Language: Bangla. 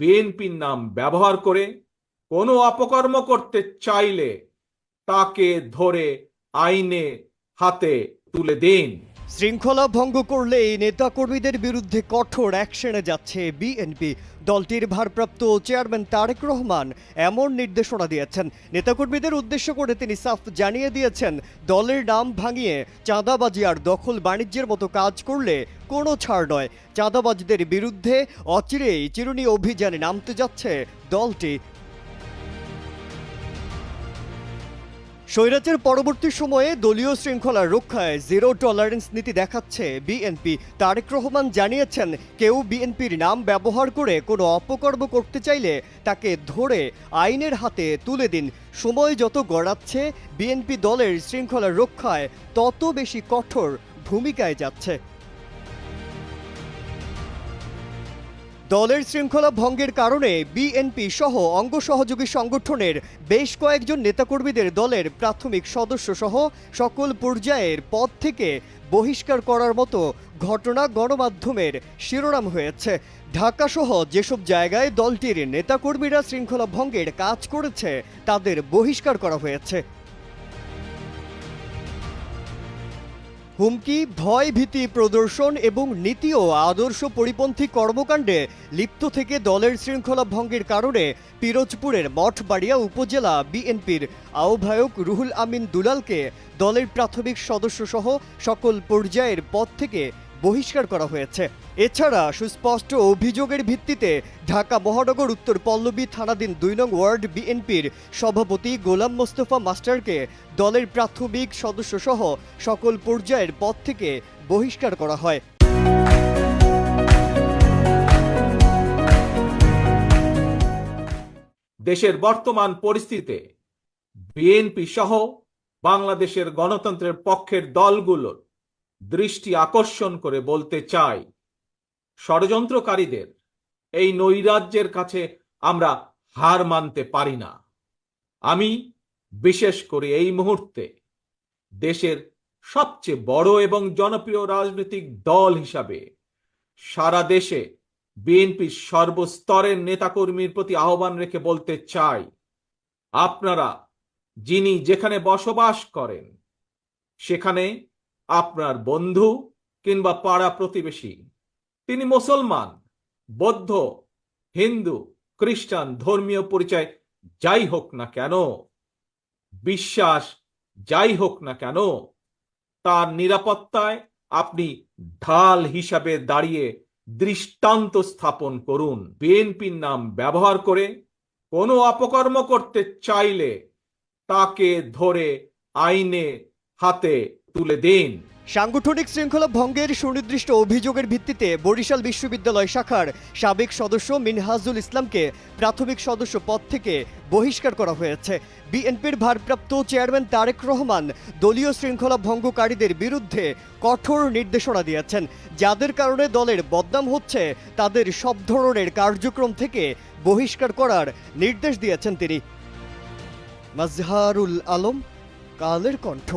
বিএনপির নাম ব্যবহার করে কোনো অপকর্ম করতে চাইলে তাকে ধরে আইনে হাতে তুলে দিন। শৃঙ্খলা ভঙ্গ করলেই নেতাকর্মীদের বিরুদ্ধে কঠোর অ্যাকশনে যাচ্ছে বিএনপি। দলটির ভারপ্রাপ্ত চেয়ারম্যান তারেক রহমান এমন নির্দেশনা দিয়েছেন। নেতাকর্মীদের উদ্দেশ্য করে তিনি সাফ জানিয়ে দিয়েছেন, দলের নাম ভাঙিয়ে চাঁদাবাজি আর দখল বাণিজ্যের মতো কাজ করলে কোনো ছাড় নয়। চাঁদাবাজদের বিরুদ্ধে অচিরেই চিরুনি অভিযানে নামতে যাচ্ছে দলটি। স্বৈরাচার পরবর্তী সময়ে দলীয় শৃঙ্খলা রক্ষায় জিরো টলারেন্স নীতি দেখাচ্ছে বিএনপি। তারেক রহমান জানিয়েছেন, কেউ বিএনপির নাম ব্যবহার করে কোনো অপকর্ম করতে চাইলে তাকে ধরে আইনের হাতে তুলে দিন। সময় যত গড়াচ্ছে, বিএনপি দলের শৃঙ্খলা রক্ষায় তত বেশি কঠোর ভূমিকায় যাচ্ছে। দলের শৃঙ্খলা ভঙ্গের কারণে বিএনপি সহ অঙ্গ সহযোগী সংগঠনের বেশ কয়েকজন নেতাকর্মীদের দলের প্রাথমিক সদস্য সহ সকল পর্যায়ের পদ থেকে বহিষ্কার করার মতো ঘটনা গণমাধ্যমের শিরোনাম হয়েছে। ঢাকা সহ যেসব জায়গায় দলটির নেতাকর্মীরা শৃঙ্খলা ভঙ্গের কাজ করেছে, তাদের বহিষ্কার করা হয়েছে। হুমকি, ভয় ভীতি প্রদর্শন এবং নীতি ও আদর্শ পরিপন্থী কর্মকাণ্ডে লিপ্ত থেকে দলের শৃঙ্খলা ভঙ্গের কারণে পিরোজপুরের মঠবাড়িয়া উপজেলা বিএনপির আহ্বায়ক রুহুল আমিন দুলালকে দলের প্রাথমিক সদস্যসহ সকল পর্যায়ের পদ থেকে বহিষ্কার করা হয়েছে। এছাড়া সুস্পষ্ট অভিযোগের ভিত্তিতে ঢাকা মহানগর উত্তর পল্লবী থানাধীন দুই নং ওয়ার্ড বিএনপির সভাপতি গোলাম মোস্তফা মাস্টারকে দলের প্রাথমিক সদস্য সহ সকল পর্যায়ের পদ থেকে বহিষ্কার করা হয়। দেশের বর্তমান পরিস্থিতিতে বিএনপি সহ বাংলাদেশের গণতন্ত্রের পক্ষের দলগুলোর দৃষ্টি আকর্ষণ করে বলতে চাই, ষড়যন্ত্রকারীদের এই নৈরাজ্যের কাছে আমরা হার মানতে পারি না। আমি বিশেষ করে এই মুহূর্তে দেশের সবচেয়ে বড় এবং জনপ্রিয় রাজনৈতিক দল হিসাবে সারা দেশে বিএনপির সর্বস্তরের নেতাকর্মীর প্রতি আহ্বান রেখে বলতে চাই, আপনারা যিনি যেখানে বসবাস করেন, সেখানে আপনার বন্ধু কিংবা পাড়া প্রতিবেশী। তিনি মুসলমান, বৌদ্ধ, হিন্দু, খ্রিস্টান, ধর্মীয় পরিচয় যাই হোক না কেন, বিশ্বাস যাই হোক না কেন, তার নিরাপত্তায় আপনি ঢাল হিসাবে দাঁড়িয়ে দৃষ্টান্ত স্থাপন করুন। বিএনপির নাম ব্যবহার করে কোনো অপকর্ম করতে চাইলে তাকে ধরে আইনে হাতে তুলে দিন। সাংগঠনিক শৃঙ্খলা ভঙ্গের সুনির্দিষ্ট অভিযোগের ভিত্তিতে বরিশাল বিশ্ববিদ্যালয় শাখার সাবেক সদস্য মিনহাজুল ইসলামকে প্রাথমিক সদস্য পদ থেকে বহিষ্কার করা হয়েছে। বিএনপির ভারপ্রাপ্ত চেয়ারম্যান তারেক রহমান দলীয় শৃঙ্খলা ভঙ্গকারীদের বিরুদ্ধে কঠোর নির্দেশনা দিয়েছেন। যাদের কারণে দলের বদনাম হচ্ছে, তাদের সব ধরনের কার্যক্রম থেকে বহিষ্কার করার নির্দেশ দিয়েছেন তিনি। মাজহারুল আলম, কালের কণ্ঠ।